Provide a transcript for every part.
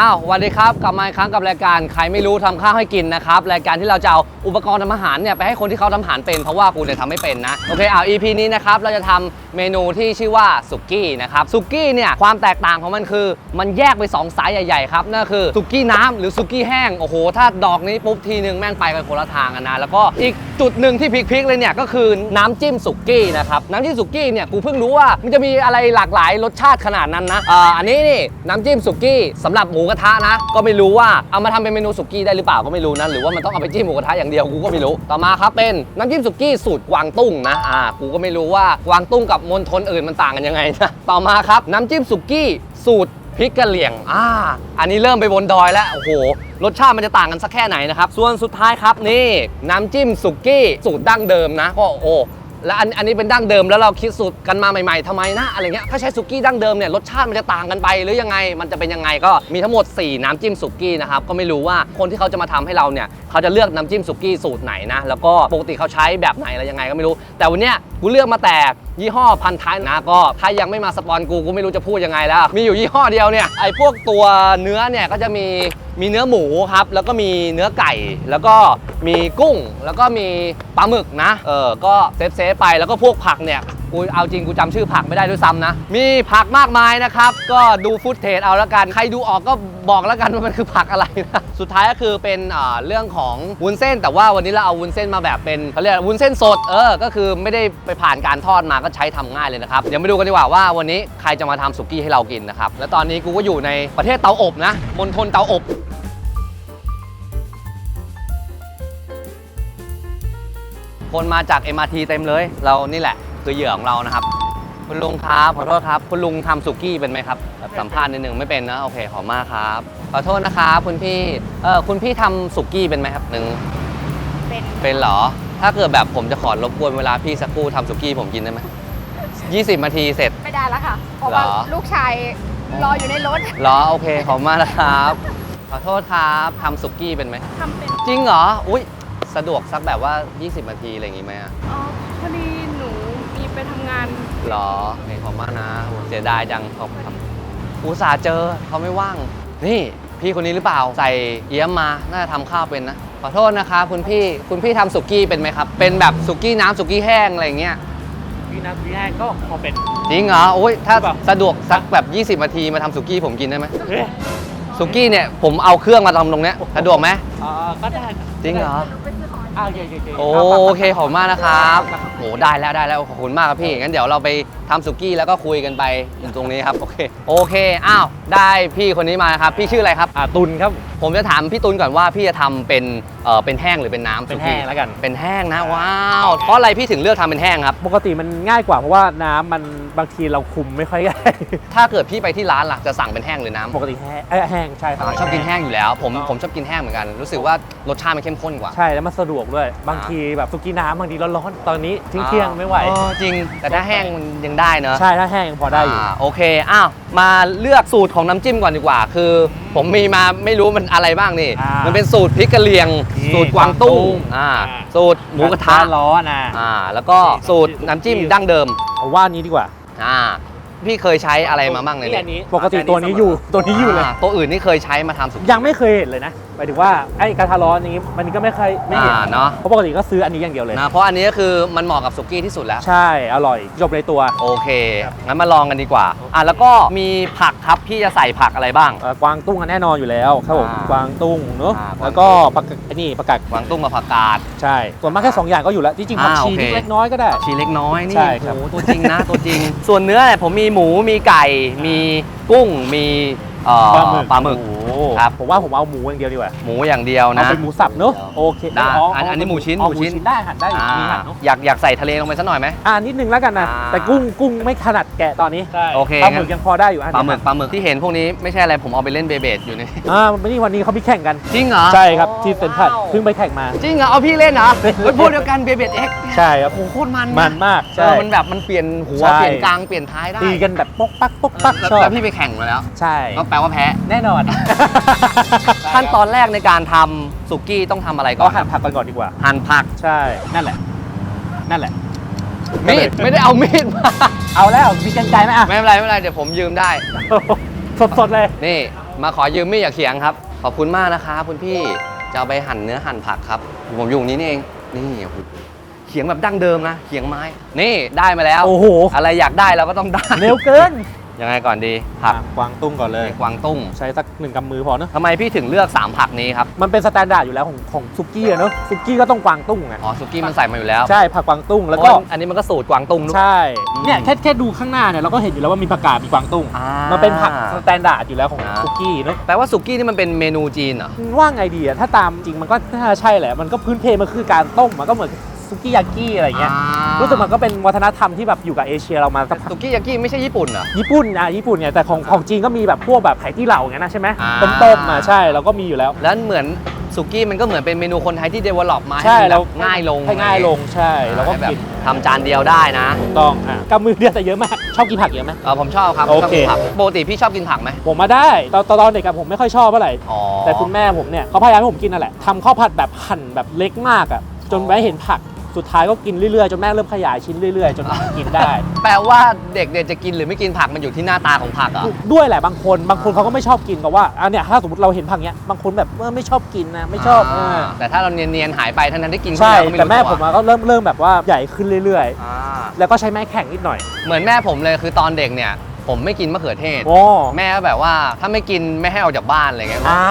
อ้าวสวัสดีครับ กลับมาอีกครั้งกับรายการใครไม่รู้ทำข้าวให้กินนะครับรายการที่เราจะเอาอุปกรณ์ทำอาหารเนี่ยไปให้คนที่เขาทำอาหารเป็นเพราะว่ากูเนี่ยทำไม่เป็นนะโอเคเอา EP นี้นะครับเราจะทำเมนูที่ชื่อว่าสุกี้นะครับสุกี้เนี่ยความแตกต่างของมันคือ มันแยกไป2สายใหญ่ๆครับนั่นคือสุกี้น้ำหรือสุกี้แห้งโอ้โหถ้าดอกนี้ปุ๊บทีนึงแม่งไปกันคนละทางกันนะแล้วก็อีกจุดหนึ่งที่พลิกๆเลยเนี่ยก็คือน้ำจิ้มสุกี้นะครับน้ำจิ้มสุกี้เนี่ยกูเพิ่งรู้ว่ามันจะมีอะไรหลากหลายรสชาติขนาดนั้นนะอ่าอันนี้นี่น้ำจิ้มสุกี้สำหรับหมูกระทะนะ ก็ไม่รู้ว่าเอามาทำเป็นเมนูสุกี้ได้หรือเปล่าก็ไม่รู้นะ หรือว่ามันต้องเอาไปจิ้มหมูกระทะอย่างเดียวกูก็ไม่รู้ ต่อมาครับเป็นน้ำจิ้มสุกี้สูตรกวางตุ้งนะ อ่า กูก็ไม่รู้ว่ากวางตุ้งกับมณฑลอื่นมันต่างกันยังไงนะ ต่อมาครับน้ำจิ้มสุกี้สูตรพริกกะเหรี่ยง อ่า อันนี้เริ่มไปบนดอยแล้ว โอ้โห รสชาติมันจะต่างกันสักแค่ไหนนะครับ ส่วนสุดท้ายครับนี่ น้ำจิ้มสุกี้สูตรดั้งเดิมนะก็โอ้ แล้วอันอันนี้เป็นดั้งเดิมแล้วเราคิดสูตรกันมาใหม่ๆทำไมนะอะไรเงี้ยถ้าใช้สุกี้ดั้งเดิมเนี่ยรสชาติมันจะต่างกันไปหรือยังไงมันจะเป็นยังไงก็มีทั้งหมด 4 น้ำจิ้มสุกี้นะครับก็ไม่รู้ว่าคนที่เขาจะมาทำให้เราเนี่ยเขาจะเลือกน้ำจิ้มสุกี้สูตรไหนนะแล้วก็ปกติเขาใช้แบบไหนอะไรยังไงก็ไม่รู้ แต่วันเนี้ยกูเลือกมาแต่ ยี่ห้อพันท้ายนะก็ถ้ายังไม่มาสปอนกูกูไม่รู้จะพูดยังไงแล้ว มีอยู่ยี่ห้อเดียวเนี่ยไอ้พวกตัวเนื้อเนี่ยก็จะมีมีเนื้อหมูครับ แล้วก็มีเนื้อไก่ แล้วก็มีกุ้ง แล้วก็มีปลาหมึกนะ เออ ก็เซฟเซฟไป แล้วก็พวกผักเนี่ย กูเอาจริงกูจำชื่อผักไม่ได้ด้วยซ้ำนะ มีผักมากมายนะครับ ก็ดูฟุตเทจเอาล้วกัน ใครดูออกก็บอกล้วกันว่ามันคือผักอะไรนะสุดท้ายก็คือเป็นเรื่องของวุ้นเส้น แต่ว่าวันนี้เราเอาวุ้นเส้นมาแบบเป็นเขาเรียกวุ้นเส้นสดเออก็คือไม่ได้ไปผ่านการทอดมาก็ใช้ทำง่ายเลยนะครับเดี๋ยวมาดูกันดีกว่าว่าวันนี้ใครจะมาทำสุกี้ให้เรากินนะครับและตอนนี้กูก็อยู่ในประเทศเตาอบนะมณฑลเตาอบคนมาจาก MRT เต็มเลย เรานี่แหละ คือเหยื่อของเรานะครับ คุณลุงครับขอโทษครับคุณลุงทำสุกี้เป็นไหมครับแบบสัมภาษณ์นิดนึงไม่เป็นนะโอเคขอบมากครับขอโทษนะครับคุณพี่เออคุณพี่ทำสุกี้เป็นไหมครับหนึ่งเป็นเป็นเหรอ ถ้าเกิดแบบผมจะขอรบกวนเวลาพี่สักครู่ทำสุกี้ผมกินได้ไหม20นาทีเสร็จ ไม่ได้แล้วค่ะ เพราะว่าเหรอ ลูกชายรออยู่ในรถเหรอโอเคขอบคุณมากนะครับขอโทษครับทำสุกี้เป็นไหมทำเป็นจริงเหรออุ้ยสะดวกสักแบบว่า 20นาทีอะไรอย่างงี้ไหมอะอ๋อพอดีหนูมีไปทำ งาน หรอเห็นขอบมากนะโหเสียดายจังขอบครับอุตส่าห์เจอเขาไม่ว่าง นี่พี่คนนี้หรือเปล่าใส่เอี้ยมมา น่าจะทำข้าวเป็นนะ ขอโทษนะคะคุณพี่คุณพี่ทำสุกี้เป็นไหมครับ เป็นแบบสุกี้น้ำสุกี้แห้งอะไรอย่างเงี้ยวินาทีแรกก็พอเป็น จริงเหรอโอ้ยถ้าแบบสะดวกสักแบบ 20นาทีมาทำสุกี้ผมกินได้ไหมเอ๊ะสุกี้เนี่ยผมเอาเครื่องมาทำตรงเนี้ยสะดวกไหมอ่าก็ได้จริงเหรออ้าวเย่ๆๆโอาไปโอเคขอบคุณมากนะครับโหได้แล้วได้แล้วขอบคุณมากครับพี่งั้นเดี๋ยวเราไป ทำสุกี้แล้วก็คุยกันไปอยู่ตรงนี้ครับโอเคโอเคอ้าวได้พี่คนนี้มานะครับพี่ชื่ออะไรครับ อ่าตุนครับ ผมจะถามพี่ตุลก่อนว่าพี่จะทำเป็นเออเป็นแห้งหรือเป็นน้ำเป็นสุแห้กี้งแล้วกัน เป็นแห้งนะว้าวเพราะอะไรพี่ถึงเลือกทำเป็นแห้งครับ ปกติมันง่ายกว่าเพราะว่าน้ำมันบางทีเราคุมไม่ค่อยได้ ถ้าเกิดพี่ไปที่ร้านล่ะจะสั่งเป็นแห้งหรือน้ำปกติแห้งเอ้ยแห้งใช่ครับ อ่าชอบกินแห้งอยู่แล้วผมถูกต้อง ผมชอบกินแห้งเหมือนกัน รู้สึกว่ารสชาติมันเข้มข้นกว่า ใช่แล้วมันสะดวกด้วย บางทีแบบสุกี้น้ำบางทีร้อนๆตอนนี้ทิ้งเที่ยงๆไม่ไหว เออจริงแต่ถ้าแห้งมันยังได้เนอะใช่ถ้าแห้งยังพอได้อยู่าโอเคอ้าวมาเลือกสูตรของน้ำจิ้มก่อนดีกว่า คือ ผมมีมาไม่รู้มันอะไรบ้างนี่ อ่ามัมันเป็นสูตรพริกกะเหรี่ยง นี่สูตรกวางตุ้งกวางตุ้งอ่าอ่า สูตรหมูกระทะร้อนอะอ่าแล้วก็สูตรน้ำจิ้มดั้งเดิมเอาว่านี้ดีกว่า อ่าพี่เคยใช้อะไรมาบ้างในนี่นี้อันนี้ปกติตัวนี้อยู่ตัวนี้อยู่เลยาตัวอื่นนี่เคยใช้มาทำสุกี้ยังไม่เคยเห็นเลยนะ หมายถึงว่าไอ้กระทะร้อนนี้มันก็ไม่เคยไม่เห็นอ่าเนาะเพราะปกติก็ซื้ออันนี้อย่างเดียวเลย นะเพราะอันนี้ก็คือมันเหมาะกับสุกี้ที่สุดแล้ว ใช่ อร่อยจบในตัว โอเค งั้นมาลองกันดีกว่า อะแล้วก็มีผักครับพี่จะใส่ผักอะไรบ้าง เอ่อกวางตุ้งอันแน่นอนอยู่แล้วครับผมอ่ากวางตุ้งเนอะอ่ากวางตุ้ง แล้วก็ผักกาดไอ้นี่ผักกาดกวางตุ้งกับผักกาด ใช่ส่วนมากแค่สองอย่างก็อยู่แล้วจริงๆผักอ่าชีโอเค เล็กน้อยก็ได้ ชีเล็กน้อยนี่ใช่ครับ โอ้โหตัวจริงนะ ตัวจริง ส่วนเนื้อเนี่ยผมมีหมูมีไก่ มีกุ้งมีเอ่อปลาหมึกโอ้โห ครับ ผมว่าผมเอาหมูอย่างเดียวดีกว่าหมูอย่างเดียวเอานะเป็นหมูสับเนอะโอเคได้เยอันอันนี้หมูชิ้นเอาหมูชิ้นได้หั่นได้อยู่อ่ามีหั่นเนอะอยากอยากใส่ทะเลลงไปสักหน่อยไหม อ่านิดนึงแล้วกันนะอ่า แต่กุ้งกุ้งไม่ถนัดแกะตอนนี้โอเคปลาหงั้มึนกยังพอได้อยู่อันปลานี้หมึกปลาหมึกที่เห็นพวกนี้ไม่ใช่อะไรผมเอาไปเล่นเบเบดอยู่ในอ่าวันนี้วันนี้เขามีแข่งกัน จริงเหรอใช่ครับที่เซ็นทรัลเพิ่งไปแข่งมา จริงเหรอเอาพี่เล่นเหรอเฮ้ยพวกเดียวกันเบเบดเอ็กใช่ครับโอ้โหโคตรมันะมันมากเอใช่ อมันแบบมันเปลี่ยนหัวใช่ เปลี่ยนกลางเปลี่ยนท้ายได้ตีกันแบบปกปักปกปักแล้วชอบแล้วพี่ไปแข่งมาแล้ว ใช่ก็แปลว่าแพ้ แน่นอนขั้นตอนแรกในการทำสุกี้ต้องทำอะไรก่ก็อนหั่นผักกันก่อนดีกว่า หั่นผักใช่ นั่นแหละ นั่นแหละ มีดไม่ได้เอามีดมาเอาแล้วมีกันไกลไหมอะ ไม่เป็นไรไม่เป็นไรเดี๋ยวผมยืมได้ สดๆเลย นี่มาขอยืมมีดกับเขียงครับ ขอบคุณมากนะครับคุณพี่จะเอาไปหั่นเนื้อหั่นผักครับ ผมอยู่ตรงนี้นี่เองนี่โอ้โหเขียงแบบดั้งเดิมนะเขียงไม้ นี่ได้มาแล้วโอ้โห อะไรอยากได้เราก็ต้องได้ เร็วเกิน ยังไงก่อนดีผักอะกวางตุ้งก่อนเลยกวางตุ้งใช้สักหนึ่งกำมือพอเนอะทำไมพี่ถึงเลือก 3 ผักนี้ครับ มันเป็นสแตนดาร์ดอยู่แล้วของของซุกี้อะเนอะซุกี้ก็ต้องกวางตุ้งอะอ๋อสุกี้มันใส่มาอยู่แล้วใช่ผักกวางตุ้งแล้วเพก็ราะว่าอันนี้มันก็สูตรกวางตุ้งด้วยใช่อืมเนี่ยแค่แค่ดูข้างหน้าเนี่ยเราก็เห็นอยู่แล้วว่ามีผักกาดมีกวางตุ้งอ่า มันเป็นผักสแตนดาร์ดอยู่แล้วของอ่าซุกี้เนอะแปลว่าสุกี้นี่มันเป็นเมนูจีนเหรอ ว่าไงดีอะถ้าตามจริงมันก็น่าใช่แหละมันก็พื้นเพมันคือการต้มมันก็เหมือน ซุกี้ยากิอะไรเงี้ยอ่ารู้สึกมันก็เป็นวัฒนธรรมที่แบบอยู่กับเอเชียเรามาสักพักสุกี้ยากิไม่ใช่ญี่ปุ่นเหรอ ญี่ปุ่นอะญี่ปุ่นเนี่ยแต่ของของจีนก็มีแบบพวกแบบไข่ที่เหล่าอย่างนั้นนะใช่ไหมอ่า ต้มต้มๆมาใช่เราก็มีอยู่แล้ว แล้วเหมือนสุกี้มันก็เหมือนเป็นเมนูคนไทยที่ develop มาใช่ให้มันเราแบบง่ายลงให้ง่ายลงใช่เราก็ให้แบบกินทำจานเดียวได้นะถูกต้องอะกำมือเดียวแต่เยอะมาก ชอบกินผักเยอะไหม เออผมชอบครับโอเคชบกินผักปกติพี่ชอบกินผักไหมผมมาได้ตอนตอนตอนเด็กกับผมไม่ค่อยชอบเท่าไหร่ อ๋อแต่คุณแม่ผมเนี่ยเขาพยายามให้ผมกินนั่นแหละทำข้าวผัดแบบหั่นแบบเล็กมากอะจนไว้เห็นผัก สุดท้ายก็กินเรื่อยๆ จนแม่เริ่มขยายชิ้นเรื่อยๆ จนกินได้ แปลว่าเด็กๆจะกินหรือไม่กินผักมันอยู่ที่หน้าตาของผักเหรอะ ด้วยแหละบางคนบางคนเขาก็ไม่ชอบกินแต่ว่าอันเนี้ยถ้าสมมติเราเห็นผักเนี้ยบางคนแบบเออไม่ชอบกินนะไม่ชอบเออแต่ถ้าเราเนียนๆหายไปทั้งนั้นที่กินใช่เข้าไปก็แต่แม่รู้ผมตัวอะก็เริ่มเริ่มแบบว่าใหญ่ขึ้นเรื่อยอ่าๆ แล้วก็ใช้ไม้แข็งนิดหน่อย เหมือนแม่ผมเลยคือตอนเด็กเนี่ย ผมไม่กินมะเขือเทศ โอ้แม่ก็แบบว่าถ้าไม่กินไม่ให้ออกจากบ้านอะไรเงี้ยอ่า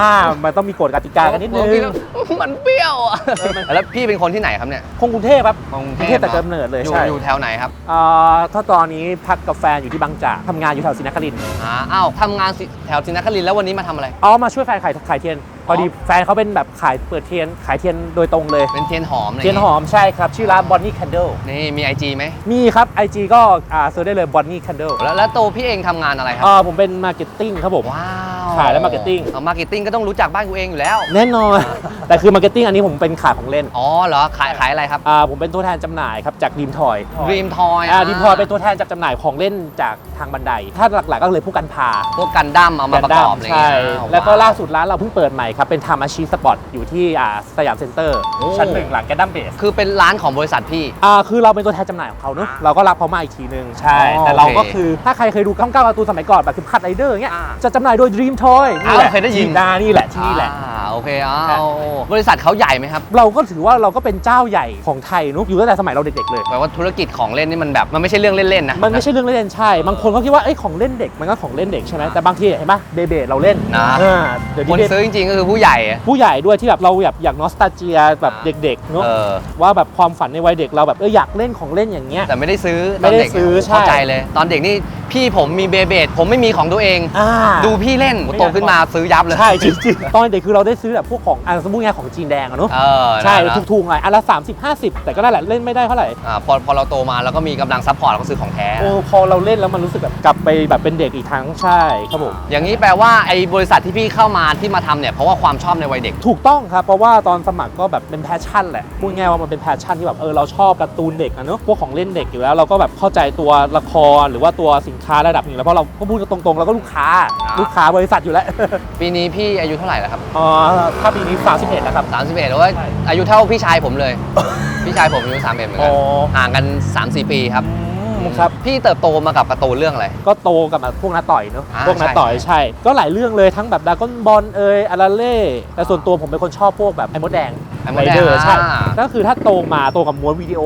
มันต้องมีกฎกติกากันนิดนึผมงกิแล้วมันเปรี้ยวอะเออมัน แล้วพี่เป็นคนที่ไหนครับเนี่ยคงกรุงเทพครับกรุงกรุงเทพแต่กำเนิดเลยอยู่ใช่อยู่แถวไหนครับอ่าถ้าตอนนี้พักกับแฟนอยู่ที่บางจากทำงานอยู่แถวศรีนครินทร์อ่าอ้าวทำงานสิแถวศรีนครินทร์แล้ววันนี้มาทำอะไรอ๋อมาช่วยแฟนขายขายเทียน พอดีแฟนเขาเป็นแบบขายเปิดเทียนขายเทียนโดยตรงเลย เป็นเทียนหอมอะไรเทียนหอมใช่ครับชื่อร้าน Bonnie Candle นี่มีไอจีไหมมีครับ IG ก็อ่าเซิร์ชได้เลย Bonnie Candle แล้วแล้วตัวพี่เองทำงานอะไรครัอ่าผมเป็นมาร์เก็ตติ้งครับผม ว้าวขายและ marketing เอามาร์เก็ตติ้งก็ต้องรู้จักบ้านกูเองอยู่แล้ว แน่นอน แต่คือมาร์เก็ตติ้งอันนี้ผมเป็นขายของเล่นอ๋อเหรอ ขายขายอะไรครับอ่าผมเป็นตัวแทนจำหน่ายครับจากดีมทอย Dream Toy อ่าดีมทอยเป็นตัวแทนจากจำหน่ายของเล่นจากทางบันได ถ้าหลักๆก็เลยผู้กันพาพวกกันดั้มเอามาประกอบอะไรใช่เงี้ยแล้วก็ว้ล่าสุดร้านเราเพิ่งเปิดใหม่ครับ เป็นทามาชีสปอร์ตอยู่ที่อ่าสยามเซ็นเตอร์โอ้ชั้นหนึ่งหลังแกดัมเบสคือเป็นร้านของบริษัทพี่ อ่าคือเราเป็นตัวแทนจำหน่ายของเขาเนอะเราก็รับเขามาอีกทีนึงใช่ อ๋อ แต่เราก็โอเคคือถ้าใครเคยดูก้ามก้าวการ์ตูนสมัยก่อนแบบคือพัดไรเดอร์เงี้ยอ่าจะจำหน่ายโดย Dream Toy นี่แหละอ้าวเคยได้ยิน ที่นานี่แหละที่นี่แหละ อ่าโอเคอ้าวบริษัทเขาใหญ่ไหมครับ เราก็ถือว่าเราก็เป็นเจ้าใหญ่ของไทยเนุอยู่ตั้งแต่สมัยเราเด็กๆเลย แปลว่าธุรกิจของเล่นนี่มันแบบ มันไม่ใช่เรื่องเล่นๆนะ มันไม่ใช่เรื่องเล่นๆใช่ บางคนเขาคิดว่าเอ้ยของเล่นเด็กมันก็ของเล่นเด็กใช่ไหมแต่บางทีเห็นปะเบเบเราเล่นนะ อ่าเดี๋ยวคนนี้ซื้อจริงๆก็คือผู้ใหญ่อะผู้ใหญ่ด้วยที่แบบเราแบบอยากนอสตาเจียแบบเด็กๆเนาะเออ ว่าแบบความฝันในวัยเด็กเราแบบเอออยากเล่นของเล่นอย่างเงี้ย แต่ไม่ได้ซื้อไม่ได้ตนเกซื้อใช่ เข้าใจเลย ตอนเด็กนี่ พี่ผมมีเบเบดผมไม่มีของตัวเอง อ่า ดูพี่เล่นไม่อยากโตขึ้นมาซื้อยับเลยใช่จริงๆ ตอนเด็กคือเราได้ซื้อแบบพวกของอ่าสมมุติไงของจีนแดงอะเนาะเออใช่นะถูกๆหน่อยอันละ30 50 แต่ก็นั่นแหละเล่นไม่ได้เท่าไหร่ อ่าพอพอเราโตมาแล้วก็มีกำลังซัพพอร์ตเราก็ซื้อของแท้ โอ้พอเราเล่นแล้วมันรู้สึกแบบกลับไปแบบเป็นเด็กอีกครั้งใช่ครับผมอย่างนี้แปลว่าไอ้บริษัทที่พี่เข้ามาที่มาทำเนี่ยเพราะว่าความชอบในวัยเด็ก ถูกต้องครับ เพราะว่าตอนสมัครก็แบบเป็นแพชชั่นแหละพูดง่ายๆว่ามันเป็นแพชชั่นที่แบบเออเราชอบการ์ตูนเด็กอะเนอะพวกของเล่นเด็กอยู่แล้วเราก็แบบเข้าใจตัวละครหรือว่าตัวสินค้าระดับหนึ่งแล้วเพราะเราก็พูดกันตรงๆเราก็ลูกค้าอ่าลูกค้าบริษัทอยู่แล้ว ปีนี้พี่อายุเท่าไหร่แล้วครับอ๋อถ้าปีนี้31แล้วครับ31แล้วว่าใช่อายุเท่าพี่ชายผมเลย พี่ชายผมอายุ31เหมือนอ๋กัอนห่างกัน 3-4 ปีครับอืมครับพี่เติบโตมากับการ์ตูนเรื่องอะไร ก็โตกับแบบพวกน้าต่อยเนอะอ่าพวกน้าต่อยใช่ ก็หลายเรื่องเลยทั้งแบบดากอนบอลเอยอาราเล่แต่ส่วนตัวผมเป็นคนชอบพวกแบบไอ้มดแดง ไอ้มดแดงรเร์ใช่อ่าก็คือถ้าโตมาโตกับม้วนวิดีโอ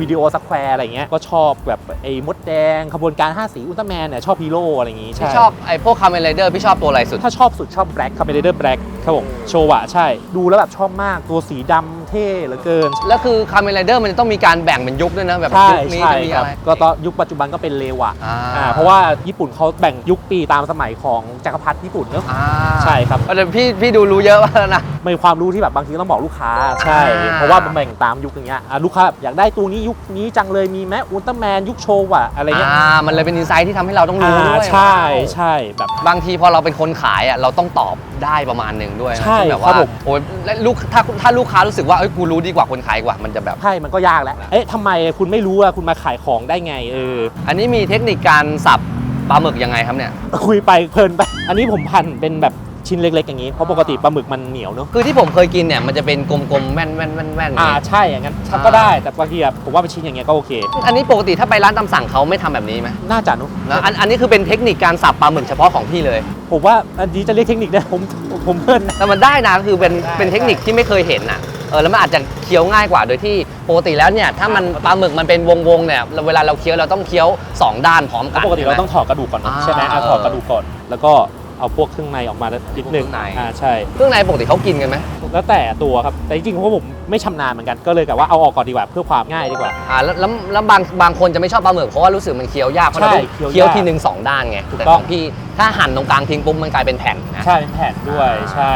วิดีโอสแควร์อะไรเงี้ยก็ชอบแบบไอ้มดแดงขบวนการ5สีอุลตร้าแมนเนี่ยชอบฮีโร่อะไรอย่างงี้ใช่พี่ชอบไอ้พวกคาเมนไรเดอร์พี่ชอบตัวอะไรสุด ถ้าชอบสุดชอบแบล็กคาเมเดอร์แบล็กครับผมโชวะใช่ดูแล้วแบบชอบมากตัวสีดำ เท่เหลือเกิน แล้วคือคาเมนไรเดอร์มันจะต้องมีการแบ่งเป็นยุคด้วยนะ แบบใช่ยุคนี้ใช่จะมีครัอะบไร ก็ตอนยุคปัจจุบันก็เป็นเลวะอ่า อ่าเพราะว่าญี่ปุ่นเขาแบ่งยุคปีตามสมัยของจักรพรรดิญี่ปุ่นเนอะ อ่าใช่ครับ แต่พี่พี่ดูรู้เยอะมากแล้วนะ มีความรู้ที่แบบบางทีต้องบอกลูกค้าใช่ อ่า เพราะว่ามันแบ่งตามยุคอย่างเงี้ยอะลูกค้าแบบอยากได้ตัวนี้ยุคนี้จังเลยมีไหมอุลตร้าแมนยุคโชวะอะไรเงี้ยอ่ามันเลยเป็นอินไซต์ที่ทำให้เราต้องรู้อ่าด้วยใช่ใช่แบบ บางทีพอเราเป็นคนขายอะเราต้องตอบได้ประมาณหนึ่งด้วยนะใช่แบบครัว่าบผม โอ้ยและลูกถ้าถ้าลูกค้ารู้สึกว่าเอ้ยกูรู้ดีกว่าคนขายกว่ามันจะแบบ ใช่มันก็ยากแล้ว เอ๊ะทำไมคุณไม่รู้อะคุณมาขายของได้ไงเออ อันนี้มีเทคนิคการสับปลาหมึกยังไงครับเนี่ย คุยไปเพลินไป อันนี้ผมพันเป็นแบบชิ้นเล็กๆอย่างนี้ เพราะปกติปลาหมึกมันเหนียวเนอะคือที่ผมเคยกินเนี่ยมันจะเป็นกลมๆแว่นๆแว่นๆแว่นๆอ่าเนี่ยใช่อย่างนั้นอ่า ก็ได้แต่บางทีอะผมว่าเป็นชิ้นอย่างเงี้ยก็โอเค อันนี้ปกติถ้าไปร้านตามสั่งเขาไม่ทำแบบนี้ไหมน่าจะเนอะแล้วอันอันนี้คือเป็นเทคนิคการสับปลาหมึกเฉพาะของพี่เลย ผมว่าอันนี้จะเรียกเทคนิคได้ผมผมเพิ่นนะ แต่มันได้นะคือเป็นได้เป็นเทคนิคที่ไม่เคยเห็นอะ เออแล้วมันอาจจะเคี้ยวง่ายกว่าโดยที่ปกติแล้วเนี่ยถ้ามันปลาหมึกมันเป็นวงๆเนี่ยเวลาเราเคี้ยวเราต้องเคี้ยวสองด้านพร้อมกันปกติเราใช่ไหม ต้องถอดกระดูกก่อนนะอ่าใช่ไหมอะเออ ถอดกระดูกก่อน แล้วก็ เอาพวกเครื่องในออกมานิดนึงเครื่องใน อ่าใช่ เครื่องในปกติเขากินกันไหมแล้วแต่ตัวครับ แต่จริงๆเพราะผมไม่ชำนาญเหมือนกัน ก็เลยแบบว่าเอาออกก่อนดีกว่า เพื่อความง่ายดีกว่า อ่าแล้วแล้วแล้วบางบางคนจะไม่ชอบปลาหมึกเพราะว่ารู้สึกมันเคี้ยวยากเพราะเราใช่ต้องเคี้ยวยากเคี้ยวทีหนึ่งสองด้านไงถูกแต่ต้ขององพี่ถ้าหั่นตรงกลางทิ้งปุ๊บมันกลายเป็นแผ่นนะ ใช่เป็นแผ่นด้วยอ่า ใช่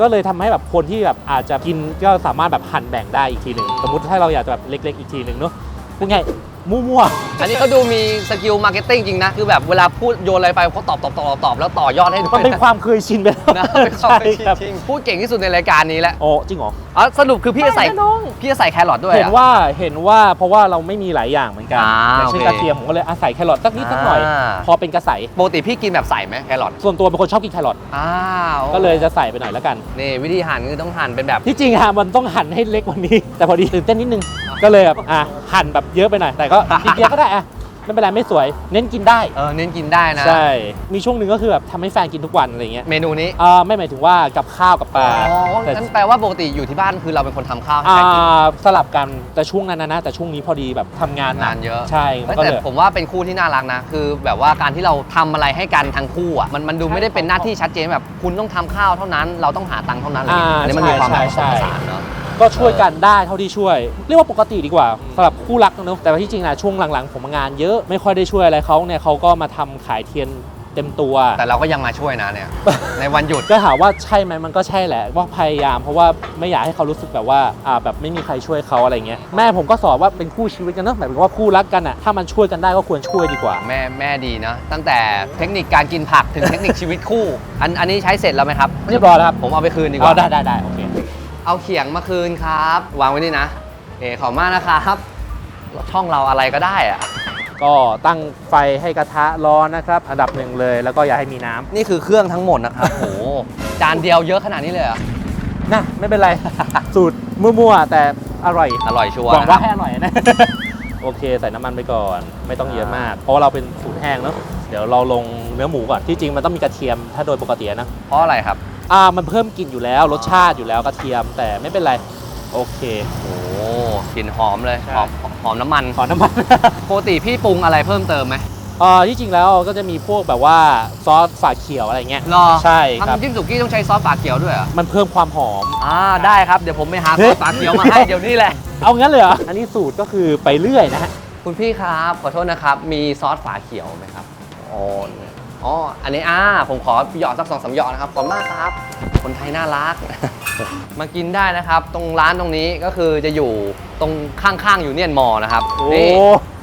ก็เลยทำให้แบบคนที่แบบอาจจะกินก็สามารถแบบหั่นแบ่งได้อีกทีหนึ่งสมมติถ้าเราอยากจะแบบเล็ก ๆ อีกทีหนึ่งเนาะพูดง่าย มั่วอันนี้เขาดูมีสกิลมาร์เก็ตติ้งจริงนะ คือแบบเวลาพูดโยนอะไรไปเขาตอบตอบตอบตอบแล้วต่อยอดให้ด้ๆ วมันยเป็นความเคยชินไปแล้วนะเป็นความใช่เป็นครับจริงๆพูดเก่งที่สุดในรายการนี้แหละโอ้จริงเหรอ อ๋อสรุปคือพี่จะใส่ไม่นะน้องพี่จะใส่แครอทด้วยเห็นอะ ว่าเห็นว่าเพราะว่าเราไม่มีหลายอย่างเหมือนกันอ่าอย่างเช่นโอเคกระเทียมผมก็เลยอาศัยแครอทสักนิดสักหน่อย อ่า พอเป็นกระใสปกติพี่กินแบบใส่ไหมแครอทส่วนตัวเป็นคนชอบกินแครอทอ้าวก็เลยจะใส่ไปหน่อยแล้วกัน นี่วิธีหั่นคือต้องหั่นเป็นแบบ ที่จริงอะมันต้องหั่นให้เล็กกว่านี้ แต่พอดีตื่นเต้นนิดนึง ก็เลยแบบอะหั่นแบบเยอะไปหน่อยแต่ก็นิเดียก็ได้อะไม่เป็นไรไม่สวย เน้นกินได้ เออเน้นกินได้นะใช่ มีช่วงหนึ่งก็คือแบบทำให้แฟนกินทุกวันอะไรเงี้ยเมนูนี้อ่าไม่หมายถึงว่ากับข้าวกับปลาอ๋อแต่งั้นแปลว่าปกติอยู่ที่บ้านคือเราเป็นคนทำข้าวให้อ่าใครกินสลับกันแต่ช่วงนั้นนะนะแต่ช่วงนี้พอดีแบบทำงานหนังานเยอะใช่เฮ้ยก็แต่เลยผมว่าเป็นคู่ที่น่ารักนะ คือแบบว่าการที่เราทำอะไรให้กันทั้งคู่อะมันมันดูไม่ได้เป็นหน้าที่ชัดเจนแบบคุณต้องทำข้าวเท่านั้น เราต้องหาตังค์เท่านั้นอะไรอย่างเงี้ยอ่าอันนี้มันมีความแบบผใช่สมผใช่สานเนาะ ก็ช่วยกันได้เท่าที่ช่วย เรียกว่าปกติดีกว่าสำหรับคู่รักนะเนอะแต่ว่าที่จริงนะช่วงหลังๆ ผมงานเยอะไม่ค่อยได้ช่วยอะไรเขาเนี่ยเขาก็มาทำขายเทียนเต็มตัว แต่เราก็ยังมาช่วยนะเนี่ย ในวันหยุด ก็ถามว่าใช่ไหมมันก็ใช่แหละว่าพยายามเพราะว่าไม่อยากให้เขารู้สึกแบบว่าอ่าแบบไม่มีใครช่วยเขาอะไรเงี้ยแม่ผมก็สอนว่าเป็นคู่ชีวิตกันเนอะหมายถึงว่าคู่รักกันอะถ้ามันช่วยกันได้ก็ควรช่วยดีกว่า แม่แม่ดีนะ ตั้งแต่เทคนิคการกินผักถึงเทคนิคชีวิตคู่ อันอันนี้ใช้เสร็จแล้วไหมครับ เรียบร้อยแล้วครับ ผมเอาไปคืนดีกอ๋อว่า ได้ได้ได้โอเค เอาเขียงมาคืนครับ วางไว้นี่นะเอขอบคุณมากนะครับช่องเราอะไรก็ได้อะก็ตั้งไฟให้กระทะร้อนนะครับ อันดับหนึ่งเลยแล้วก็อย่าให้มีน้ำนี่คือเครื่องทั้งหมดนะครับโหจานเดียวเยอะขนาดนี้เลยเหรอนะไม่เป็นไร สูตรมั่วๆแต่อร่อยอร่อยชัวร์หวังนะคว่ารับ ให้อร่อยนะ โอเคใส่น้ำมันไปก่อน ไม่ต้องเยอะมาก เพราะว่าเราเป็นสูตรแห้งเนาะ เดี๋ยวเราลงเนื้อหมูก่อนที่จริงมันต้องมีกระเทียมถ้าโดยปกตินะเพราะอะไรครับ อ่ามันเพิ่มกลิ่นอยู่แล้วรสชาติอยู่แล้วกระเทียมแต่ไม่เป็นไรโอเค โอ้กลิ่นหอมเลยใช่ หอมหอมน้ำมันขอน้ำมัน ปกติพี่ปรุงอะไรเพิ่มเติมไหมอ่าที่จริงแล้วก็จะมีพวกแบบว่าซอสฝาเขียวอะไรเงี้ยรอใช่ครับทำจิ้มสุกี้ต้องใช้ซอสฝาเขียวด้วยเหรอมันเพิ่มความหอม อ่าได้ครับเดี๋ยวผมไปหาเฮ้ซอยสฝาเขียวมาให้เดี๋ยวนี้แหละ เอางั้นเลยเหรออันนี้สูตรก็คือไปเรื่อยนะฮะคุณพี่ครับขอโทษนะครับ มีซอสฝาเขียวไหมครับ อ๋ออ๋อ อันนี้อ่าผมขอหยอดสักสองสามหยอดนะครับ ขอบคุณมากครับ คนไทยน่ารัก มากินได้นะครับ ตรงร้านตรงนี้ก็คือจะอยู่ตรงข้างๆอยู่เนี่ยนมอนะครับโอ้ นี่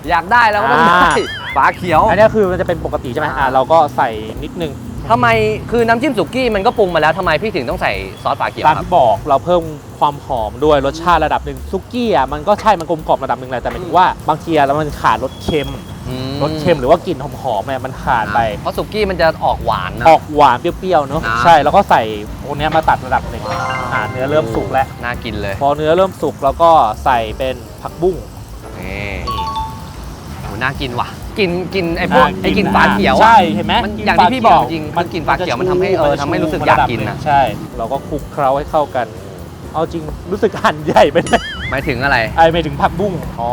อยากได้แล้วก็ต้องได้อ่าฝาเขียว อันนี้คือมันจะเป็นปกติใช่ไหมอ่าเราก็ใส่นิดนึงทำไมคือน้ำจิ้มสุกี้มันก็ปรุงมาแล้วทำไมพี่ถึงต้องใส่ซอสฝาเขียวตามครับ ที่บอกเราเพิ่มความหอมด้วยรสชาติระดับหนึ่งซุกี้อะมันก็ใช่มันกลมกล่อมระดับหนึ่งแหละแต่หมายถึงว่าบางทีอะแล้วมันขาดรสเค็มอื รสเค็มหรือว่ากลิ่นหอมๆเนี่ยมันขาดไป เพราะสุกี้มันจะออกหวานนะ ออกหวานเปรี้ยวๆเนาะอ่าใช่แล้วก็ใส่พวกเนี้ยมาตัดระดับหนึ่งว้าวอ่าเนื้อเริ่มสุกแล้ว น่ากินเลยพอเนื้อเริ่มสุกแล้วก็ใส่เป็นผักบุ้งนี่นี่โหน่ากินว่ะ กินกินไอ้พวกอ่าไอ้กลินฝาเขียวใช่อะเห็นไหมมันกินอย่างที่พี่บอกจริงฝามันกลินฝาเขียวมันทำให้เออทำให้รู้สึกมัอยากระดับกินหนะ ใช่ เราก็คลุกเคล้าให้เข้ากัน เอาจริงรู้สึกหั่นใหญ่ไปเลย หมายถึงอะไร ไอ้ไม่ถึงผักบุ้งอ๋อ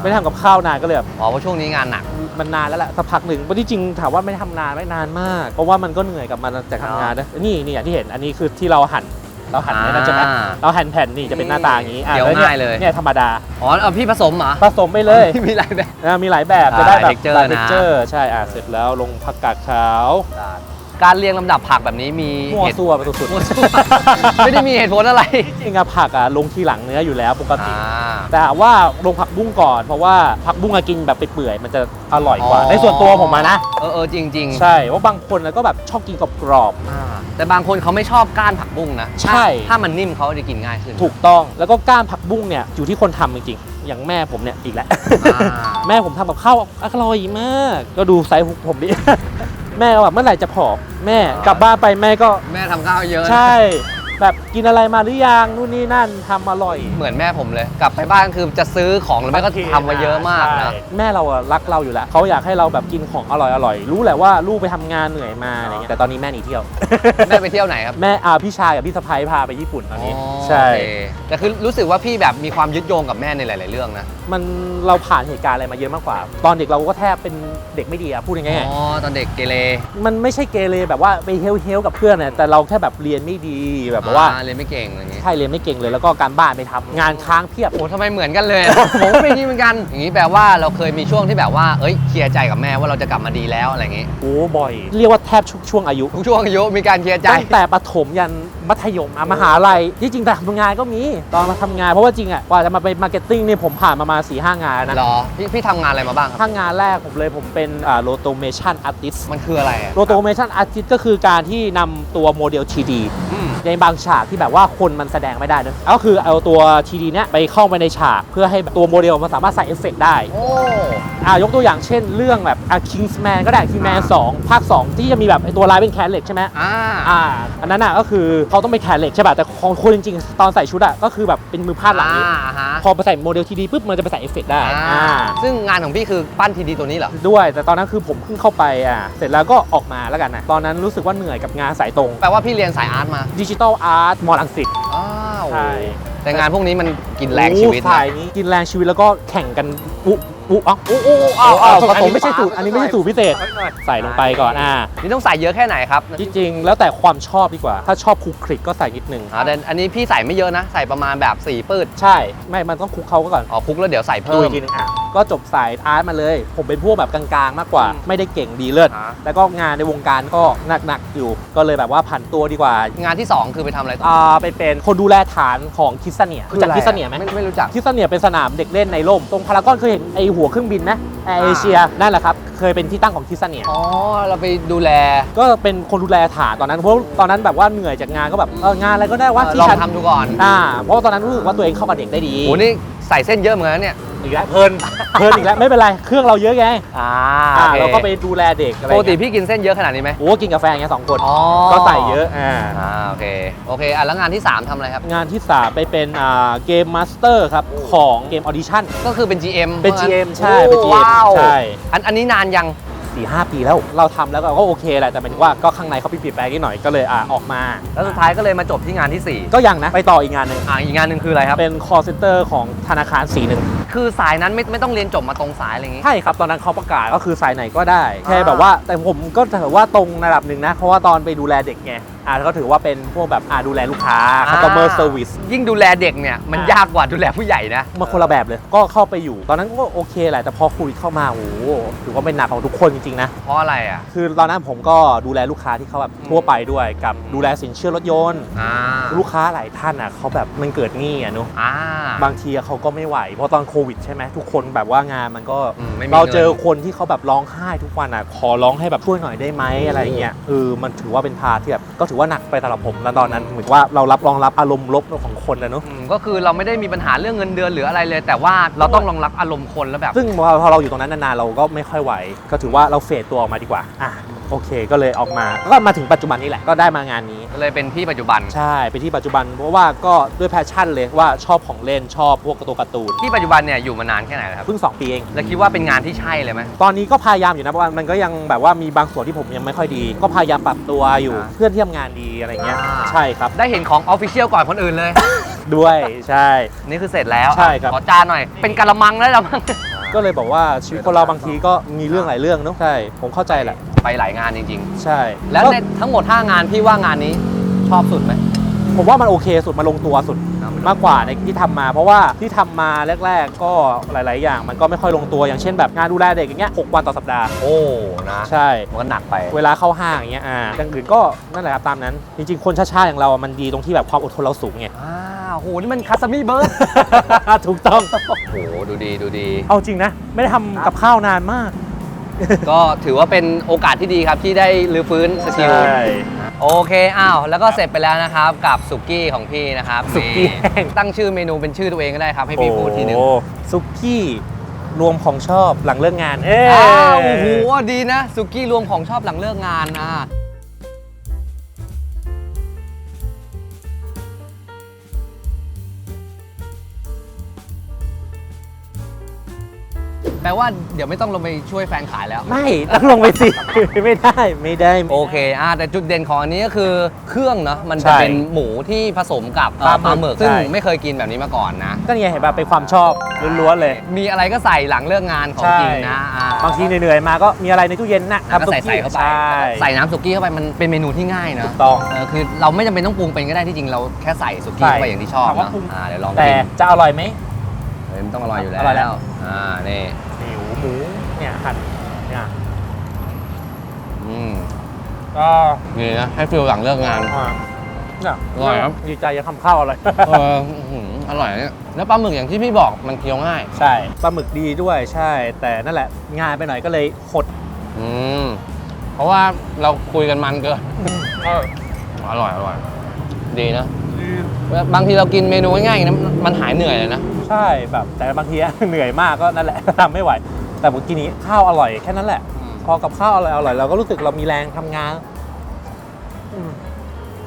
ไม่ได้ทำกับข้าวนานก็เลยแบบอ๋อเพราะช่วงนี้งานหนัก มันนานแล้วแหละสักพักหนึ่งเพราะที่จริงถามว่าไม่ได้ทำนานไม่นานมาก เพราะว่ามันก็เหนื่อยกับมันจากทำงานนะนี่นี่อย่างที่เห็นอันนี้คือที่เราหั่นเราหั่นเนี่ยนะใช่ไหมอ่าเราหั่นแผ่นนี่จะเป็นหน้าตาอย่างนี้อะเดี๋ยวแวนี่ง่ายเลย เนี่ยธรรมดาอ๋อเอาพี่ผสมเหรอผสมไปเลยมีหลายแบบ นะมีหลายแบบอ่าจะได้แบบ texture แบบนะ texture ใช่อะเสร็จแล้วลงผักกาดขาว การเรียงลำดับผักแบบนี้มีมั่วเหตุ ซั่วไปสุดมั่วซั่วไม่ได้มีเหตุผลอะไรๆจริงอะผักอะลงทีหลังเนื้ออยู่แล้วปกติ อ่า แต่ว่าลงผักบุ้งก่อนเพราะว่าผักบุ้งอะกินแบบไปเปื่อยๆมันจะอร่อยกว่า อ๋อ ในส่วนตัวผมอะนะ เออเออจริงจริงๆใช่ว่าบางคนอะก็แบบชอบกินกรอบ อ่าแต่บางคนเขาไม่ชอบก้านผักบุ้งนะใช่ ถ้าถ้ามันนิ่มเขาจะกินง่ายขึ้น ๆถูกต้องแล้วก็ก้านผักบุ้งเนี่ยอยู่ที่คนทำจริงๆอย่างแม่ผมเนี่ยอีกแล้ว อ่า แม่ผมทำกับข้าวอร่อยมาก ก็ดูไซส์ผมดิ แม่ก็แบบเมื่อไหร่จะผอมแม่กลับบ้านไปแม่ก็ แม่ทำข้าวเยอะใช่ แบบกินอะไรมาหรือยังนู่นนี่นั่นทำอร่อยเหมือนแม่ผมเลย กลับไปบ้านคือจะซื้อของหรือไม่ก็ทำมาเยอะมากนะ ใช่แม่เราอะรักเราอยู่แล้วเขาอยากให้เราแบบกินของอร่อยอร่อยรู้แหละว่าลูกไปทำงานเหนื่อยมาอะไรเงี้ยแต่ตอนนี้แม่หนีเที่ยว แม่ไปเที่ยวไหนครับแม่อาพี่ชายกับพี่สะพ้ายพาไปญี่ปุ่นตอนนี้อ๋อใช่ โอเคแต่คือรู้สึกว่าพี่แบบมีความยึดโยงกับแม่ในหลาย ๆ เรื่องนะ มันเราผ่านเหตุการณ์อะไรมาเยอะมากกว่า ตอนเด็กเราก็แทบเป็นเด็กไม่ดีอะพูดยังไงอ๋อ ตอนเด็กเกเรมันไม่ใช่เกเรแบบว่าไปเฮลเฮลกับเพื่อนนะแต่เราแค่แบบเรียนไม่ดีแบบว่าอ่เรียนไม่เก่งอะไรอย่างงี้ใช่เรียนไม่เก่งเลยแล้วก็การบ้านไปทำงานค้างเพียบ โอ้ทำไมเหมือนกันเลย ผมก็เป็นอย่างนี้เหมือนกัน อย่างนี้แปลว่าเราเคยมีช่วงที่แบบว่าเอ้ยเคลียร์ใจกับแม่ว่าเราจะกลับมาดีแล้วอะไรอย่างงี้โอ้บ่อย เรียกว่าแทบทุกช่วงอายุ ทุกช่วงอายุมีการเคลียร์ใจ ตั้งแต่ประถมยัน มัธยมอะมหาลัยที่จริงแต่ทำงานก็มีตอนมาทำงานเพราะว่าจริงอะกว่าจะมาเป็นมาร์เก็ตติ้งเนี่ยผมผ่านมามาสี่ห้างานแล้วนะหรอพี่พี่ทำงานอะไรมาบ้างครับ ถ้างานแรกผมเลยผมเป็นโลโตเมชันอาร์ติสมันคืออะไรอะโลโตเมชันอาร์ติสก็คือการที่นำตัวโมเดล 3D อืม ในบางฉากที่แบบว่าคนมันแสดงไม่ได้นะก็คือเอาตัว 3D เนี้ยไปเข้าไปในฉาก เพื่อให้ตัวโมเดลมันสามารถใส่เอฟเฟกต์ได้ โอ้ อ่ายกตัวอย่างเช่นเรื่องแบบอะ Kingsman ก็ได้ Kingsman อ่า 2 ภาค 2 ที่จะมีแบบไอ้ตัวลายเป็นแคนเหล็กใช่ไหมอ่า อ่า อันนั้นอะก็คือเขาต้องไปแขนเหล็กใช่ป่ะแต่ของคนจริงๆตอนใส่ชุดอะก็คือแบบเป็นมือพาดหลังนี้อ่าฮะ พอไปใส่โมเดลทีดีปุ๊บมันจะไปใส่เอฟเฟกต์ได้อ่าอ่า ซึ่งงานของพี่คือปั้นทีดีตัวนี้เหรอ ด้วย แต่ตอนนั้นคือผมเพิ่งเข้าไปอะเสร็จแล้วก็ออกมาแล้วกันนะตอนนั้นรู้สึกว่าเหนื่อยกับงานสายตรงแปลว่าพี่เรียนสายอาร์ตมาดิจิทัลอาร์ตมอลังสิต อ้าวใช่ แต่งานพวกนี้มันกินแรงชีวิตโอ้นะสายนี้กินแรงชีวิตแล้วก็แข่งกันอุ๊ อุ๊เอ้าอุ๊อุ๊อ้าวอ้าวอันนี้ไม่ใช่สูตรอันนี้ไม่ใช่สูตรพิเศษใส่ลงไปก่อนอ่านี่ต้องใส่เยอะแค่ไหนครับที่จริงแล้วแต่ความชอบดีกว่า ถ้าชอบคลุกคลิกก็ใส่นิดนึงอ่าแต่อันนี้พี่ใส่ไม่เยอะนะ ใส่ประมาณแบบสี่ปืดใช่ ไม่มันต้องคลุกเขาก่อนอ๋อคลุกแล้วเดี๋ยวใส่ดูเพิ่ม อีกทีนึงอะก็จบสายอาร์ตมาเลย ผมเป็นพวกแบบกลางๆ มากกว่า อืมไม่ได้เก่งดีเลิศอ่า แล้วก็งานในวงการก็หนักๆอยู่ ก็เลยแบบว่าผันตัวดีกว่างานที่2คือไปทำอะไรต่ออ่าไปเป็นคนดูแลฐานของคิสเนียรู้จักคิสเนียไหม ไม่ไม่รู้จัก คิสเนียเป็นสนามเด็กเล่นในร่ม ตรงพารากอนเคยเห็นไอหัวเครื่องบินนะแอร์เอเชียนั่นแหละครับ เคยเป็นที่ตั้งของคิสเนียอ๋อ เราไปดูแล ก็เป็นคนดูแลฐานตอนนั้นเพราะตอนนั้นแบบว่าเหนื่อยจากงานก็แบบเอองานอะไรก็ได้ว่าที่ลองฉันทำดูก่อนอ่าเพราะว่าตอนนั้นรู้สึกว่าตัวเองเข้ากับเด็กได้ดีโหนี่ใส่เส้นเยอะเหมือนกันเนี่ย อีกแล้วเพลินเพลินอีกแล้วไม่เป็นไรเครื่องเราเยอะไงอ่าอ่าเราก็ไปดูแลเด็กอะไรปกติเงี้ยพี่กินเส้นเยอะขนาดนี้ไหมโอ้กินกาแฟอย่างเงี้ยสองคนอ๋อก็ใส่เยอะอ่าอ่าโอเคโอเคอะแล้วงานที่3ทำอะไรครับ งานที่3ไปเป็นอ่าเกมมาสเตอร์ครับของเกมออดิชั่น ก็คือเป็น GM เป็นพราะงั้ GM ใช่เป็นโอ้ GM ว้าวใช่ อันอันนี้นานยัง สี่ห้าปีแล้ว เราทำแล้วก็โอเคแหละแต่หมายถึงว่าก็ข้างในเขาเปลี่ยนแปลงนิดหน่อยก็เลยอ่าออกมา แล้วสุดท้ายก็เลยมาจบที่งานที่ก็ยังนะไปต่ออีกงานหนึ่ง4อ่าอีกงานหนึ่งคืออะไรครับ เป็น call center ของธนาคารสีหนึ่งคือสายนั้นไม่ไม่ต้องเรียนจบมาตรงสายอะไรอย่างงี้ใช่ครับตอนนั้นเขาประกาศก็คือสายไหนก็ได้แค่อ่าแบบว่าแต่ผมก็ถือว่าตรงระดับหนึ่งนะเพราะว่าตอนไปดูแลเด็กไงอ่าก็ถือว่าเป็นพวกแบบอ่าดูแลลูกค้า customer service ยิ่งดูแลเด็กเนี่ย มันอะยากกว่าดูแลผู้ใหญ่นะ มาคนละแบบเลย ก็เข้าไปอยู่ ตอนนั้นก็โอเคแหละ แต่พอโควิดเข้ามา โอ้โหถือว่าเป็นหนักของทุกคนจริงๆนะ เพราะอะไรอะ คือตอนนั้นผมก็ดูแลลูกค้าที่เขาแบบทั่วไปด้วย กับดูแลสินเชื่อรถยนต์ อ่าลูกค้าหลายท่านอะเขาแบบมันเกิดหนี้อะเนุอ่า บางทีเขาก็ไม่ไหว เพราะตอนโควิดใช่ไหมทุกคนแบบว่างานมันก็ อืมไม่มีเราเจองินคนที่เขาแบบร้องไห้ทุกวันอะ ขอร้องให้แบบช่วยหน่อยได้ไหมอะไรเงี้ย เออ มันถือว่าเป็นพาที่แบบก็ถือว่าหนักไปสำหรับผมแล้วตอนนั้นเหมือนว่าเรารับรองรับอารมณ์ลบของคนนะเนอะอืมก็คือเราไม่ได้มีปัญหาเรื่องเงินเดือนหรืออะไรเลย แต่ว่าเราต้องรองรับอารมณ์คนแล้วแบบ ซึ่งพอพอเราอยู่ตรงนั้นนานๆเราก็ไม่ค่อยไหว ก็ถือว่าเราเฟดตัวออกมาดีกว่าอะ โอเค ก็เลยออกมา ก็มาถึงปัจจุบันนี้แหละ ก็ได้มางานนี้ก็เลยเป็นที่ปัจจุบัน ใช่ไปที่ปัจจุบัน เพราะว่าก็ด้วยแพชชั่นเลยว่าชอบของเล่นชอบพวกการ์ตูนการ์ตูน ที่ปัจจุบันเนี่ยอยู่มานานแค่ไหนแล้วครับ เพิ่ง 2 ปีเอง แล้วคิดว่าเป็นงานที่ใช่เลยไหม ตอนนี้ก็พยายามอยู่นะเพราะว่ามันก็ยังแบบว่ามีบางส่วนที่ผมยังไม่ค่อยดี ก็พยายามปรับตัวอยู่ อ่า เพื่อนที่ทำงานดีอะไรเงี้ยอ่าใช่ครับ ได้เห็นของออฟฟิเชียลก่อนคนอื่นเลย ด้วย ใช่ นี่คือเสร็จแล้วใช่ครับ ขอจานหน่อย เป็นกะละมังแล้วละมัง ก็เลยบอกว่าชีวิตคนเราบางทีก็มีเรื่องหลายเรื่องเนอะใช่ผมเข้าใจแหละไปหลายงานจริง ใช่ๆ แล้วในทั้งหมด 5 งานพี่ว่างานนี้ชอบสุดไหม ผมว่ามันโอเคสุดมาลงตัวสุด มากกว่าในที่ทำมา เพราะว่าที่ทำมาแรก ๆ ก็หลาย ๆ อย่าง มันก็ไม่ค่อยลงตัวอย่างเช่นแบบงานดูแลเด็กอย่างเงี้ยหกวันต่อสัปดาห์โอ้นะใช่มันก็หนักไป เวลาเข้าห้างอย่างเงี้ยอ่าอย่างอื่นก็นั่นแหละครับตามนั้น จริง ๆ คนช้าๆอย่างเราอะมันดีตรงที่แบบความอดทนเราสูงไงอ้าวโหนี่มันคัสซามิเบิร์ดถูกต้องโหดูดีดูดี เอาจริงนะ ไม่ได้ทำกับข้าวนานมาก ก็ถือว่าเป็นโอกาสที่ดีครับที่ได้รื้อฟื้นสกิล โอเค อ้าว แล้วก็เสร็จไปแล้วนะครับ กับสุกี้ของพี่นะครับสุกี้นี่แห้งตั้งชื่อเมนูเป็นชื่อตัวเองก็ได้ครับ ให้พี่พูดทีหนึงโอ้ซุกี้รวมของชอบหลังเลิกงาน เอ้อ้าวโอ้โห ดีนะ สุกี้รวมของชอบหลังเลิกงานนะ แปลว่าเดี๋ยวไม่ต้องลงไปช่วยแฟนขายแล้ว ไม่ต้องลงไปสิ ไม่ได้ไม่ได้ โอเคอ่าแต่จุดเด่นของอันนี้ก็คือเครื่องเนาะมันจะใช่เป็นหมูที่ผสมกับเอ่อปลาหมึกซึ่งใช่ไม่เคยกินแบบนี้มาก่อนนะ ก็เนี่ยเห็นแบบเป็นความชอบล้วนๆเลย มีอะไรก็ใส่หลังเลิกงานของจริงนะอ่บางทีเหนื่อยๆมาก็มีอะไรในตู้เย็นนะแล้วก็ทำใส่ซุใส่กี้เข้าไปใช่ใส่น้ำสุกี้เข้าไปมันเป็นเมนูที่ง่ายเนอะต้อง เออคือเราไม่จำเป็นต้องปรุงเป็นก็ได้ที่จริงเราแค่ใส่สุกี้ใช่เข้าไปอย่างที่ชอบถามว่าเนาะปรุง อ่าเดี๋ยวลองแต่กินจะอร่อยไหม เฮ้ยมันต้องอร่อยอยู่แล้อร่อยแล้ววอ่านี่ หมูหมูเนี่ยหั่นเนี่ยอืมก็นี่นะ ให้ฟิลหลังเลิกงาน อ่าเนี่ยอร่อยครับ ดีใจจะทำข้าวอะไร เอออื้อหืออร่อยเนี่ยแล้วปลาหมึกอย่างที่พี่บอกมันเคี้ยวง่าย ใช่ปลาหมึกดีด้วยใช่ แต่นั่นแหละงานไปหน่อยก็เลยหดอืม เพราะว่าเราคุยกันมันเกินอร่อยอร่อย ดีนะ บางทีเรากินเมนูง่ายๆอย่างนี้นะมันหายเหนื่อยเลยนะ ใช่แบบแต่บางที เหนื่อยมากก็นั่นแหละ ทำไม่ไหว แต่เมื่อกี้นี้ข้าวอร่อยแค่นั้นแหละ พอกับข้าวอร่อยอร่อยเราก็รู้สึกเรามีแรงทำงานอืม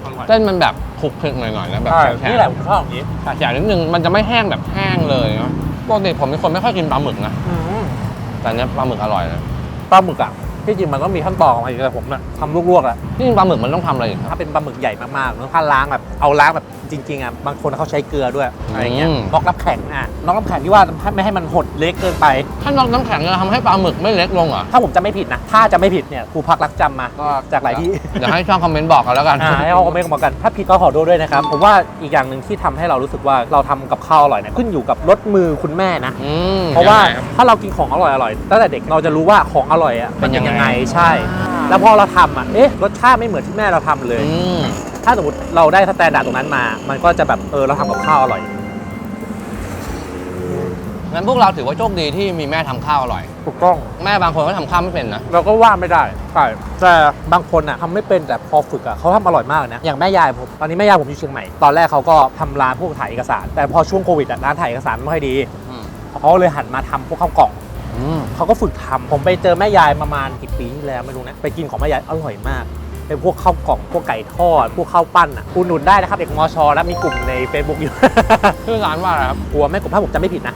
อร่อยเส้นมันแบบคลุกคลิกหน่อยๆนะแบบใช่แข็งๆนี่แหละผมชอบอย่างนี้แข็งๆนิดนึงมันจะไม่แห้งแบบแห้งเลยเนาะปกติผมเป็นคนไม่ค่อยกินปลาหมึกนะ อืมแต่อันเนี้ยปลาหมึกอร่อยนะ ปลาหมึกอะ ที่จริงมันต้องมีขั้นตอนของมันอีกแต่ผมน่ะทำลวกๆแหละที่จริงปลาหมึกมันต้องทำอะไรอีกครับถ้าเป็นปลาหมึกใหญ่มากๆเนอะถ้าล้างแบบเอาล้างแบบ จริงๆอะบางคนเขาใช้เกลือด้วยอะไรเงี้ยอืม น็อกน้ำแข็งอะน็อกน้ำแข็งที่ว่าไม่ให้มันหดเล็กเกินไป ถ้านอกน้ำแข็งจะทำให้ปลาหมึกไม่เล็กลงเหรอถ้าผมจะไม่ผิดนะ ถ้าจะไม่ผิดเนี่ยครูพักรักจำมาก็จากหลายที่ เดี๋ยวให้ช่องคอมเมนต์บอกกันแล้วกัน อ่าให้เขาคอมเมนต์มากัน ถ้าผิดก็ขอโทษด้วยนะครับ ผมว่าอีกอย่างหนึ่งที่ทำให้เรารู้สึกว่าเราทำกับข้าวอร่อยเนี่ยขึ้นอยู่กับรสมือคุณแม่นะ อืมเพราะว่ายังไงคบ ถ้าเรากินของอร่อยอร่อยตั้งแต่เด็กเราจะรู้ว่าของอร่อยอะเป็นยังไงยังไง ใช่ แล้วพอเราทำอะเอ๊ะรสชาติไม่เหมือนที่แม่เราทำเลย อืมถ้าสมมติเราได้สแตนดาร์ดตรงนั้นมามันก็จะแบบเออเราทำกับข้าวอร่อย งั้นพวกเราถือว่าโชคดีที่มีแม่ทำข้าวอร่อย ถูกต้อง แม่บางคนก็ทำข้าวไม่เป็นนะ เราก็ว่าไม่ได้ ใช่ แต่บางคนอะทำไม่เป็นแต่พอฝึกอะเขาทำอร่อยมากนะ อย่างแม่ยายผม ตอนนี้แม่ยายผมอยู่เชียงใหม่ ตอนแรกเขาก็ทำร้านพวกถ่ายเอกสาร แต่พอช่วงโควิดอะร้านถ่ายเอกสารไม่ค่อยดี อืมเขาเลยหันมาทำพวกข้าวกล่อง อืม เขาก็ฝึกทำผมไปเจอแม่ยายประมาณกี่ปีที่แล้วไม่รู้นะ ไปกินของแม่ยายอร่อยมาก เป็นพวกข้าวกล่องพวกไก่ทอด พวกข้าวปั้นอะอุดหนุนได้นะครับเด็กมอชอแล้วมีกลุ่มใน Facebook อยู่ ชื่อร้านว่าอะไรครับ กลัวแม่กบถ้าผมจำไม่ผิดนะ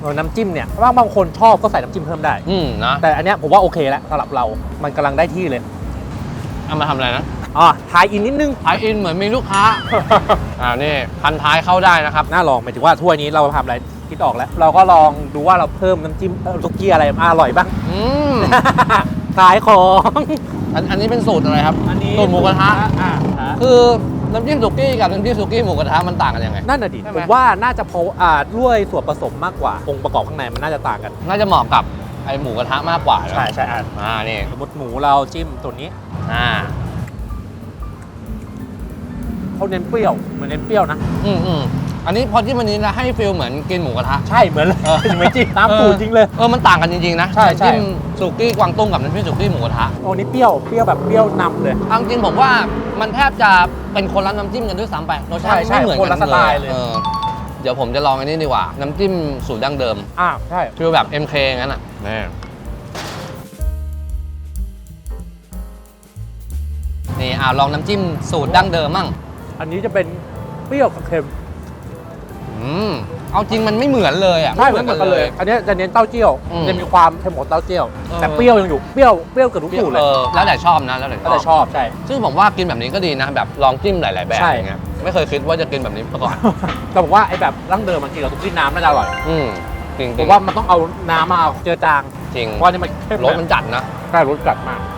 เออน้ำจิ้มเนี่ยว่าบางคนชอบก็ใส่น้ำจิ้มเพิ่มได้ อืมนะ แต่อันเนี้ยผมว่าโอเคแล้วสำหรับเรา มันกำลังได้ที่เลยเอามาทำอะไรนะอ๋อทายอินนิดนึง ขายอินเหมือนมีลูกค้า อ่านี่พันท้ายเข้าได้นะครับ น่าลองหมายถึงว่าถ้วยนี้เราทำอะไรคิดออกแล้ว เราก็ลองดูว่าเราเพิ่มน้ำจิ้มเอ่อซุกี้อะไรมาอร่อยบ้าง อืม ขายของ อันอันนี้เป็นสูตรอะไรครับอันนี้สูตรหมูกระทะ อ่าคือน้ำจิ้มสุกี้กับน้ำจิ้มสุกี้หมูกระทะมันต่างกันยังไง นั่นน่ะดิใช่ไหผมมว่าน่าจะเพราะอ่าด้วยส่วนผสมมากกว่าองค์ประกอบข้างในมันน่าจะต่างกัน น่าจะเหมาะกับไอหมูกระทะมากกว่านะใช่ใช่อะอ่านี่สมมติหมูเราจิ้มตัวนี้อ่าเขาเน้นเปรี้ยวเหมือนเน้นเปรี้ยวนะ อืมอืม อันนี้พอจิ้มอันนี้นะให้ฟิลเหมือนกินหมูกระทะ ใช่เหมือนเลยเออ เหมือนจิ้มน้ำปูจริงเลย เออมันต่างกันจริงๆนะใช่ใช่ น้ำจิ้มสุกี้กวางตุ้งกับน้ำจิ้มสุกี้หมูกระทะโอ้นี่เปรี้ยวเปรี้ยวแบบเปรี้ยวนำเลย เอาจริงๆผมว่ามันแทบจะเป็นคนละน้ำจิ้มกันด้วยซ้ำไปรสชาติใช่ใช่ไม่เหมือนคนกัละนสเลไตยล์เลยเออเดี๋ยวผมจะลองอันนี้ดีกว่า น้ำจิ้มสูตรดั้งเดิมอ่าใช่ฟิลแบบ MK งั้นอะนี่นี่อ่าลองน้ำจิ้มสูตรดั้งเดิมมั่งอันนี้จะเป็นเปรี้ยวกับเค็ม อืมเอาจริงมันไม่เหมือนเลยอะ ใช่เหมือนกันเลย อันนี้จะเน้นเต้าเจี้ยวอืมจะมีความเค็มของเต้าเจี้ยว เออ แต่เปรี้ยวยังอยู่ เปรี้ยว เปรี้ยวเกับทุกสูตรเลยเออแล้วแต่ชอบนะแล้วแต่ก็แต่ชอบ ใช่ ซึ่งผมว่ากินแบบนี้ก็ดีนะ แบบลองจิ้มหลาย ๆ แบบใช่ อย่างเงี้ยไม่เคยคิดว่าจะกินแบบนี้มาก่อน แต่ผมว่าไอ้แบบรังเดิมมันกินกับทุกที่น้ำน่าจะอร่อย อืมจริงๆผมว่ามันต้องเอาน้ำมาเอาเจือจางจริงเพราะอันนี่มันเข้มรสมันจัดนะใช่รสจัดมากผม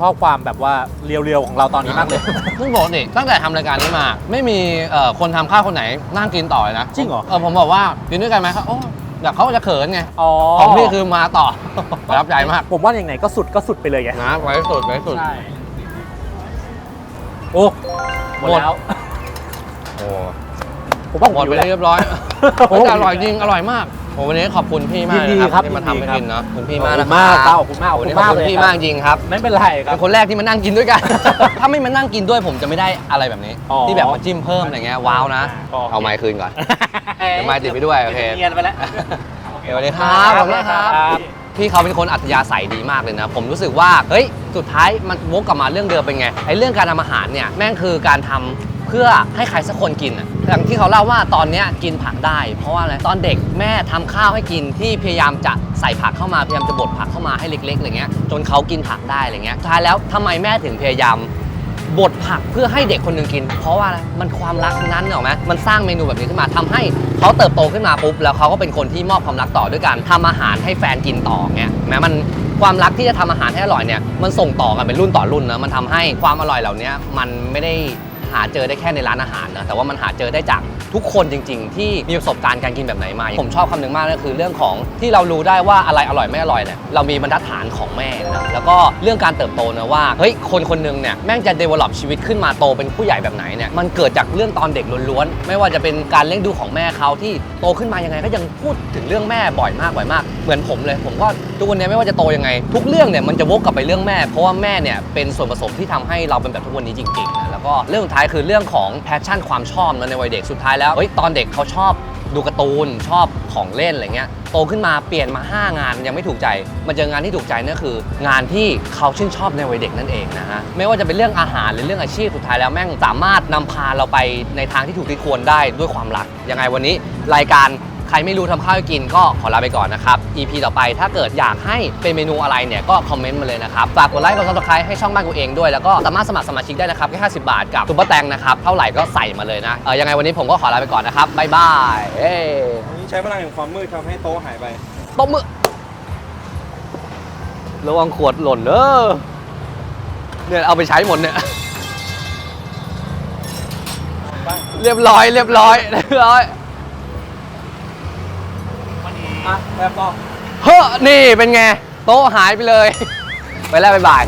ชอบความแบบว่าเรียวๆของเราตอนนี้มากเลย ซึ่งปกติตั้งแต่ทำรายการนี้มา ไม่มีเอ่อคนทำข้าวคนไหนนั่งกินต่อเลยนะจริงเหรอ เออผมบอกว่ากินด้วยกันไหมครับโอ้แต่เขาจะเขินไงอ๋อของพี่คือมาต่อ ประทับใจมากผมว่าอย่างไหนก็สุดก็สุดไปเลยไงนะไว้สุดไว้สุดใช่โอ้หมดหมด แล้ว โอ้ผมว่าหมดหิไปวแล้ว เรียบร้อย โอ้แต่อร่อยจริงอร่อยมาก โอ้วันนี้ขอบคุณพี่มากยินดีนะคครัรับบที่มาทำให้ยินดีครับ กินเนาะขอบคุณพี่มากขอบนะคุณมากครับขอบคุณมากวันนี้ขขออบบคุคุณณมากเลยพี่ครับมากจริงครับไม่เป็นไรครัเป็บ นคนแรกที่มานั่งกินด้วยกัน ถ้าไม่มานั่งกินด้วยผมจะไม่ได้อะไรแบบนี้ อ๋อที่แบบมาจิ้มเพิ่มอะไรเงี้ยว้าวนะก็เอาไม้คืนก่อน เดี๋ยวไมค์ติดไปด้วยโอเค เนียนไปแล้วโอเคสวัสดีครับขอบคุณครับ พี่เขาเป็นคนอัธยาศัยดีมากเลยนะ ผมรู้สึกว่า เฮ้ย สุดท้ายมันวกกลับมาเรื่องเดิมเป็นไง ไอ้เรื่องการทำอาหารเนี่ย แม่งคือการทำเพื่อให้ใครสักคนกินอะอย่างที่เขาเล่าว่าตอนเนี้ยกินผักได้ เพราะว่าอะไรตอนเด็กแม่ทำข้าวให้กินที่พยายามจะใส่ผักเข้ามาพยายามจะบดผักเข้ามาให้เล็กๆอะไรเงี้ยจนเขากินผักได้อะไรเงี้ยท้ายแล้วทำไมแม่ถึงพยายาม บดผักเพื่อให้เด็กคนหนึ่งกิน เพราะว่าอะไรมันความรักทั้งนั้นเหรอไหมมันสร้างเมนูแบบนี้ขึ้นมาทำให้เขาเติบโตขึ้นมาปุ๊บแล้วเขาก็เป็นคนที่มอบความรักต่อด้วยการทำอาหารให้แฟนกินต่อเงี้ยแม้มันความรักที่จะทำอาหารให้อร่อยเนี่ยมันส่งต่อกันเป็นรุ่นต่อรุ่นนะมันทำให้ความอร่อยเหล่านี้มันไม่ได้ หาเจอได้แค่ในร้านอาหารนะแต่ว่ามันหาเจอได้จากทุกคนจริง ๆ ที่มีประสบการณ์การกินแบบไหนมาผมชอบคำหนึ่งมากก็คือเรื่องของที่เรารู้ได้ว่าอะไรอร่อยไม่อร่อยเนี่ยเรามีบรรทัดฐานของแม่นะแล้วก็เรื่องการเติบโตนะว่าเฮ้ยคนคนหนึงเนี่ยแม่งจะ develop ชีวิตขึ้นมาโตเป็นผู้ใหญ่แบบไหนเนี่ยมันเกิดจากเรื่องตอนเด็กล้วนๆไม่ว่าจะเป็นการเลี้ยงดูของแม่เขาที่โตขึ้นมายังไงก็ยังพูดถึงเรื่องแม่บ่อยมากบ่อยมาก เหมือนผมเลยผมก็ทุกวันนี้ไม่ว่าจะโตยังไง ทุกเรื่องเนี่ยมันจะวกกลับไปเรื่องแม่ เพราะว่าแม่เนี่ยเป็นส่วนผสมที่ทำให้เราเป็นแบบทุกวันนี้จริงๆนะแล้วก็เรื่องสุดท้ายคือเรื่องของแพชชั่นความชอบนะในวัยเด็กสุดท้ายแล้วเฮ้ยตอนเด็กเขาชอบดูการ์ตูนชอบของเล่นอะไรเงี้ยโตขึ้นมาเปลี่ยนมา 5 งานยังไม่ถูกใจมาเจองานที่ถูกใจนั่นคือ งานที่เขาชื่นชอบในวัยเด็กนั่นเองนะฮะไม่ว่าจะเป็นเรื่องอาหารหรือเรื่องอาชีพสุดท้ายแล้วแม่งสามารถนำพาเราไปในทางที่ถูกที่ควรได้ด้วยความรักยังไงวันนี้รายการ รไม่รู้ทำข้าวให้กินก็ขอลาไปก่อนนะครับ EP ต่อไปถ้าเกิดอยากให้เป็นเมนูอะไรเนี่ยก็คอมเมนต์มาเลยนะครับ ฝากกดไลค์กดซับสไครต์ให้ช่องบ้านกูเองด้วย แล้วก็สามารถสมัครสมาชิกได้นะครับแค่50 บาทกับซุปเปอร์แตงนะครับเท่าไหร่ก็ใส่มาเลยนะเออยังไงวันนี้ผมก็ขอลาไปก่อนนะครับบ๊ายบายเอ้ยวันนี้ใช้พลังแห่งความมืดทำให้โต๊ะหายไป ตบมือระวังขวดหล่นเด้อเนี่ยเอาไปใช้หมดเนี่ย เรียบร้อยเรียบร้อยเรียบร้อย อะแบบต่อเฮ้อนี่เป็นไง โต๊ะหายไปเลย ไปแล้วบ๊ายบาย